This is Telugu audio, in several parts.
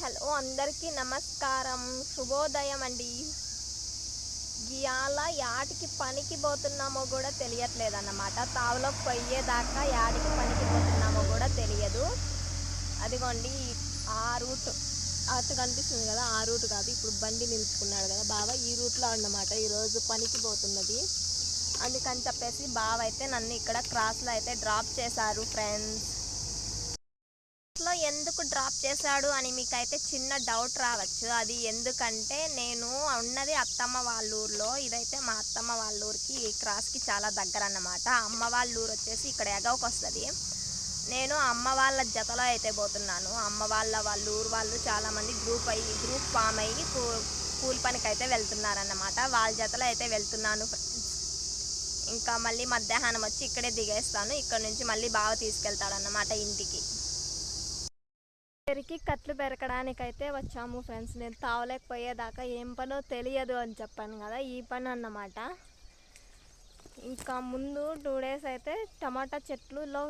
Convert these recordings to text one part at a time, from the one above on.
హలో అందరికీ నమస్కారం. శుభోదయం అండి. ఇవాళ యాటికి పనికి పోతున్నామో కూడా తెలియట్లేదు అన్నమాట తావులోకి పోయేదాకా యాటికి పనికి పోతున్నామో కూడా తెలియదు. అదిగోండి ఆ రూట్. అటు కనిపిస్తుంది కదా ఆ రూట్ కాదు. ఇప్పుడు బండి నిలుపుకున్నాడు కదా బావ ఈ రూట్లో అన్నమాట. ఈరోజు పనికి పోతున్నది. అందుకని చెప్పేసి బావ అయితే నన్ను ఇక్కడ క్రాస్లో అయితే డ్రాప్ చేశారు ఫ్రెండ్స్. ఎందుకు డ్రాప్ చేశాడు అని మీకైతే చిన్న డౌట్ రావచ్చు. అది ఎందుకంటే నేను ఉన్నది అత్తమ్మ వాళ్ళ ఊర్లో. ఇదైతే మా అత్తమ్మ వాళ్ళ ఊరికి ఈ క్రాస్కి చాలా దగ్గర అన్నమాట. అమ్మ వాళ్ళ ఊరు వచ్చేసి ఇక్కడ ఎగవకి వస్తుంది. నేను అమ్మ వాళ్ళ జతలో అయితే పోతున్నాను. అమ్మ వాళ్ళ వాళ్ళ ఊరు వాళ్ళు చాలామంది గ్రూప్ అయ్యి గ్రూప్ ఫామ్ అయ్యి కూల్ కూలి పనికి అయితే వెళ్తున్నారన్నమాట. వాళ్ళ జతలో అయితే వెళ్తున్నాను ఫ్రెండ్స్ ఇంకా మళ్ళీ మధ్యాహ్నం వచ్చి ఇక్కడే దిగేస్తాను. ఇక్కడ నుంచి మళ్ళీ బాగా తీసుకెళ్తాడు అన్నమాట ఇంటికి. పెరికి కట్లు పెరకడానికైతే వచ్చాము ఫ్రెండ్స్. నేను తావలేకపోయేదాకా ఏం పనో తెలియదు అని చెప్పాను కదా ఈ పని అన్నమాట. ఇంకా ముందు టూ డేస్ అయితే టమాటా చెట్లులో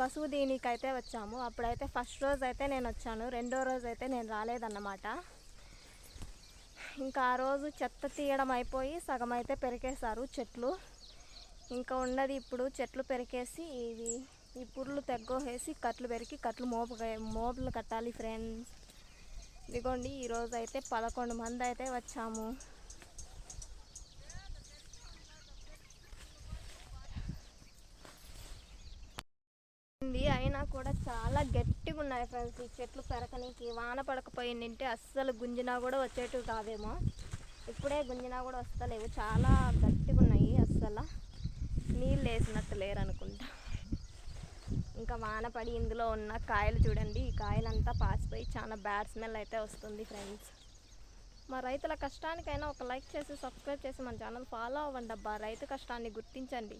కసువు దీనికైతే వచ్చాము. అప్పుడైతే ఫస్ట్ రోజు అయితే నేను వచ్చాను. రెండో రోజు అయితే నేను రాలేదన్నమాట. ఇంకా ఆ రోజు చెత్త తీయడం అయిపోయి సగం అయితే పెరికేశారు చెట్లు. ఇంకా ఉన్నది ఇప్పుడు చెట్లు పెరికేసి ఇవి ఈ పుర్లు తెగ్గోసేసి కట్లు పెరికి కట్లు మోపు మోపులు కట్టాలి ఫ్రెండ్స్. ఇదిగోండి ఈరోజు అయితే పదకొండు మంది అయితే వచ్చాము అయినా కూడా చాలా గట్టిగా ఉన్నాయి ఫ్రెండ్స్ ఈ చెట్లు పెరకనికి. వాన పడకపోయిందంటే అస్సలు గుంజినా కూడా వచ్చేటివి కాదేమో. ఇప్పుడే గుంజినా కూడా వస్తలేవు. చాలా గట్టిగా ఉన్నాయి అస్సలు. నీళ్ళు వేసిన వాన పడి ఇందులో ఉన్న కాయలు చూడండి. ఈ కాయలంతా పాసిపోయి చాలా బ్యాడ్ స్మెల్ అయితే వస్తుంది ఫ్రెండ్స్. మా రైతుల కష్టానికైనా ఒక లైక్ చేసి సబ్స్క్రైబ్ చేసి మన ఛానల్ ఫాలో అవ్వండి అబ్బా. రైతు కష్టాన్ని గుర్తించండి.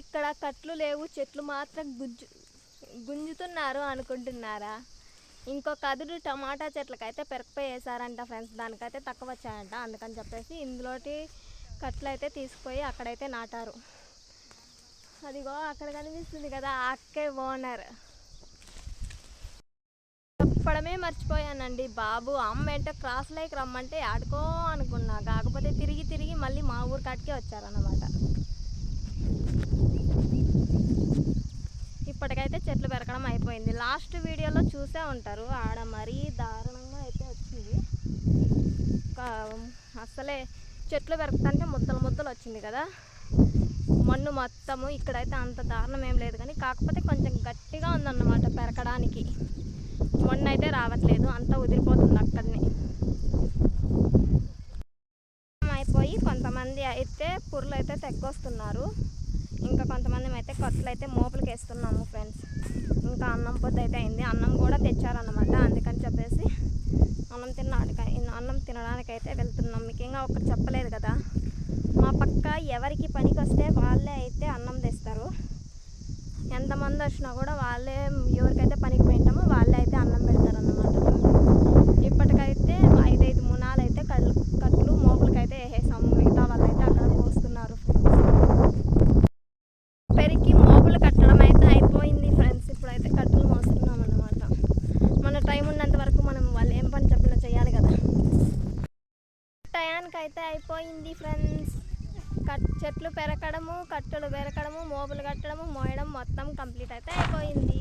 ఇక్కడ కట్లు లేవు చెట్లు మాత్రం గుజ్జు గుంజుతున్నారు అనుకుంటున్నారా? ఇంకొక అదుడు టమాటా చెట్లకైతే పెరకపోయేసారంట ఫ్రెండ్స్. దానికైతే తక్కువ వచ్చాయంట. అందుకని చెప్పేసి ఇందులోటి కట్లు అయితే తీసుకుపోయి అక్కడైతే నాటారు. అదిగో అక్కడ కనిపిస్తుంది కదా ఆ అక్కే ఓనర్. చెప్పడమే మర్చిపోయానండి బాబు. అమ్మ ఏంటో క్రాస్ లైక్ రమ్మంటే ఆడుకో అనుకున్నా. కాకపోతే తిరిగి తిరిగి మళ్ళీ మా ఊరు కాటికే వచ్చారన్నమాట. ఇప్పటికైతే చెట్లు పెరగడం అయిపోయింది. లాస్ట్ వీడియోలో చూసే ఉంటారు. ఆడ మరీ దారుణంగా అయితే వచ్చింది. అసలే చెట్లు పెరగటానికి ముద్దలు ముద్దలు వచ్చింది కదా. మన్ను మొత్తము ఇక్కడైతే అంత దారుణం ఏం లేదు కానీ కాకపోతే కొంచెం గట్టిగా ఉందన్నమాట పెరకడానికి. మొన్న అయితే రావట్లేదు అంతా ఉదిరిపోతుంది అక్కడనే. అయిపోయి కొంతమంది అయితే పుర్లు అయితే తెగ్గొస్తున్నారు. ఇంకా కొంతమంది అయితే కొత్తలు అయితే మోపులకి వేస్తున్నాము ఫ్రెండ్స్. ఇంకా అన్నం పొద్దు అయితే అయింది. అన్నం కూడా తెచ్చారన్నమాట అందుకని చెప్పేసి అన్నం తిన్నాడు అన్నం తినడానికైతే వెళ్తున్నాం. మీకు ఇంకా ఒకటి చెప్పలేదు కదా. ఎవరికి పనికి వస్తే వాళ్ళే అయితే అన్నం తెస్తారు. ఎంతమంది వచ్చినా కూడా వాళ్ళే ఎవరికైతే పనికి పోయింటామో వాళ్ళే అయితే అన్నం పెడతారు అన్నమాట ఇప్పటికైతే ఐదైదు మునాలు అయితే కళ్ళు కట్లు మోపులకైతే వేసేసాము మిగతా వాళ్ళైతే అక్కడ పోస్తున్నారు పెరిగి మోపులు కట్టడం అయితే అయిపోయింది ఫ్రెండ్స్ ఇప్పుడైతే కట్టలు మోస్తున్నాం అన్నమాట మన టైం ఉన్నంత వరకు మనం వాళ్ళు ఏం పని చెప్పినా చేయాలి కదా. టయానికి అయితే అయిపోయింది ఫ్రెండ్స్ కట్ చెట్లు పెరకడము కట్టెలు పెరకడము మోపులు కట్టడము మోయడం మొత్తం కంప్లీట్ అయితే అయిపోయింది.